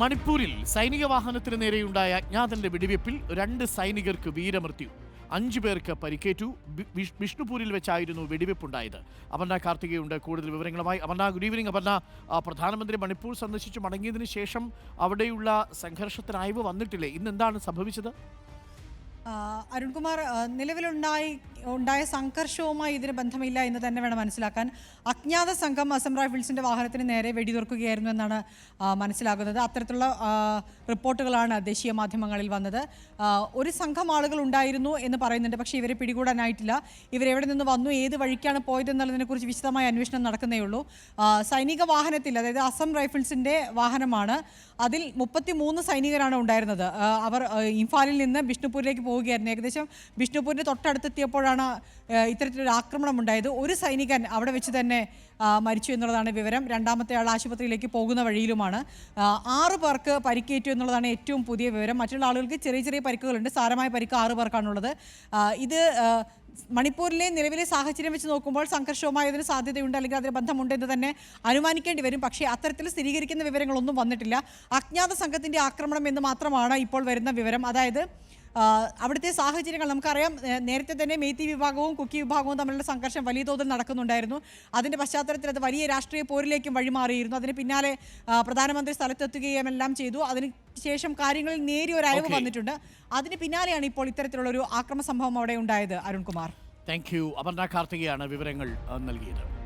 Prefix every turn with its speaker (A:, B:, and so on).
A: മണിപ്പൂരിൽ സൈനിക വാഹനത്തിന് നേരെയുണ്ടായ അജ്ഞാതന്റെ വെടിവെപ്പിൽ രണ്ട് സൈനികർക്ക് വീരമൃത്യു. അഞ്ചു പേർക്ക് പരിക്കേറ്റു. വിഷ്ണുപൂരിൽ വെച്ചായിരുന്നു വെടിവെപ്പുണ്ടായത്. അപർണ കാർത്തികയുണ്ട്. കൂടുതൽ വിവരങ്ങളുമായി അപർണ. Good evening Aparna. പ്രധാനമന്ത്രി മണിപ്പൂർ സന്ദർശിച്ചു മടങ്ങിയതിനു ശേഷം അവിടെയുള്ള സംഘർഷത്തിനായവ് വന്നിട്ടില്ലേ? ഇന്ന് എന്താണ് സംഭവിച്ചത്?
B: അരുൺകുമാർ നിലവിലുണ്ടായി ഉണ്ടായ സംഘർഷവുമായി ഇതിന് ബന്ധമില്ല എന്ന് തന്നെ വേണം മനസ്സിലാക്കാൻ. അജ്ഞാത സംഘം അസം റൈഫിൾസിന്റെ വാഹനത്തിന് നേരെ വെടിതുറക്കുകയായിരുന്നു എന്നാണ് മനസ്സിലാകുന്നത്. അത്തരത്തിലുള്ള റിപ്പോർട്ടുകളാണ് ദേശീയ മാധ്യമങ്ങളിൽ വന്നത്. ഒരു സംഘം ആളുകൾ ഉണ്ടായിരുന്നു എന്ന് പറയുന്നുണ്ട് പക്ഷേ ഇവരെ പിടികൂടാനായിട്ടില്ല. ഇവരെവിടെ നിന്ന് വന്നു ഏത് വഴിക്കാണ് പോയതെന്നുള്ളതിനെക്കുറിച്ച് വിശദമായ അന്വേഷണം നടക്കുന്നേ ഉള്ളൂ. സൈനിക വാഹനത്തിൽ അതായത് അസം റൈഫിൾസിന്റെ വാഹനമാണ് അതിൽ മുപ്പത്തി മൂന്ന് സൈനികരാണ് ഉണ്ടായിരുന്നത്. അവർ ഇംഫാലിൽ നിന്ന് ബിഷ്ണുപൂരിലേക്ക് പോവുകയായിരുന്നു. ഏകദേശം ബിഷ്ണുപൂരിന്റെ തൊട്ടടുത്തെത്തിയപ്പോഴാണ് ആ, ഇത്തരത്തിലൊരു ആക്രമണം ഉണ്ടായത് ഒരു സൈനികൻ അവിടെ വെച്ച് തന്നെ മരിച്ചു എന്നുള്ളതാണ് വിവരം. രണ്ടാമത്തെ ആൾ ആശുപത്രിയിലേക്ക് പോകുന്ന വഴിയിലുമാണ്. ആറു പേർക്ക് പരിക്കേറ്റു എന്നുള്ളതാണ് ഏറ്റവും പുതിയ വിവരം. മറ്റുള്ള ആളുകൾക്ക് ചെറിയ ചെറിയ പരിക്കുകളുണ്ട്. സാരമായ പരിക്ക് ആറ് പേർക്കാണുള്ളത്. ഇത് മണിപ്പൂരിലെ നിലവിലെ സാഹചര്യം വെച്ച് നോക്കുമ്പോൾ സംഘർഷവുമായി അതിന് സാധ്യതയുണ്ട് അല്ലെങ്കിൽ അതിന് ബന്ധമുണ്ട് എന്ന് തന്നെ അനുമാനിക്കേണ്ടി വരും. പക്ഷേ അത്തരത്തിൽ സ്ഥിരീകരിക്കുന്ന വിവരങ്ങളൊന്നും വന്നിട്ടില്ല. അജ്ഞാത സംഘത്തിന്റെ ആക്രമണം എന്ന് മാത്രമാണ് ഇപ്പോൾ വരുന്ന വിവരം. അതായത് അവിടുത്തെ സാഹചര്യങ്ങൾ നമുക്കറിയാം. നേരത്തെ തന്നെ മേത്തി വിഭാഗവും കുക്കി വിഭാഗവും തമ്മിലുള്ള സംഘർഷം വലിയ തോതിൽ നടക്കുന്നുണ്ടായിരുന്നു. അതിന്റെ പശ്ചാത്തലത്തിൽ അത് വലിയ രാഷ്ട്രീയ പോരിലേക്കും വഴിമാറിയിരുന്നു. അതിന് പിന്നാലെ പ്രധാനമന്ത്രി സ്ഥലത്തെത്തുകയും എല്ലാം ചെയ്തു. അതിന് ശേഷം കാര്യങ്ങളിൽ നേരിയ ഒരു അയവ് വന്നിട്ടുണ്ട്. അതിന് പിന്നാലെയാണ് ഇപ്പോൾ ഇത്തരത്തിലുള്ള ഒരു ആക്രമ സംഭവം അവിടെ ഉണ്ടായത്. അരുൺകുമാർ.
A: താങ്ക് യു അപർണ കാർത്തികയാണ് വിവരങ്ങൾ നൽകിയത്.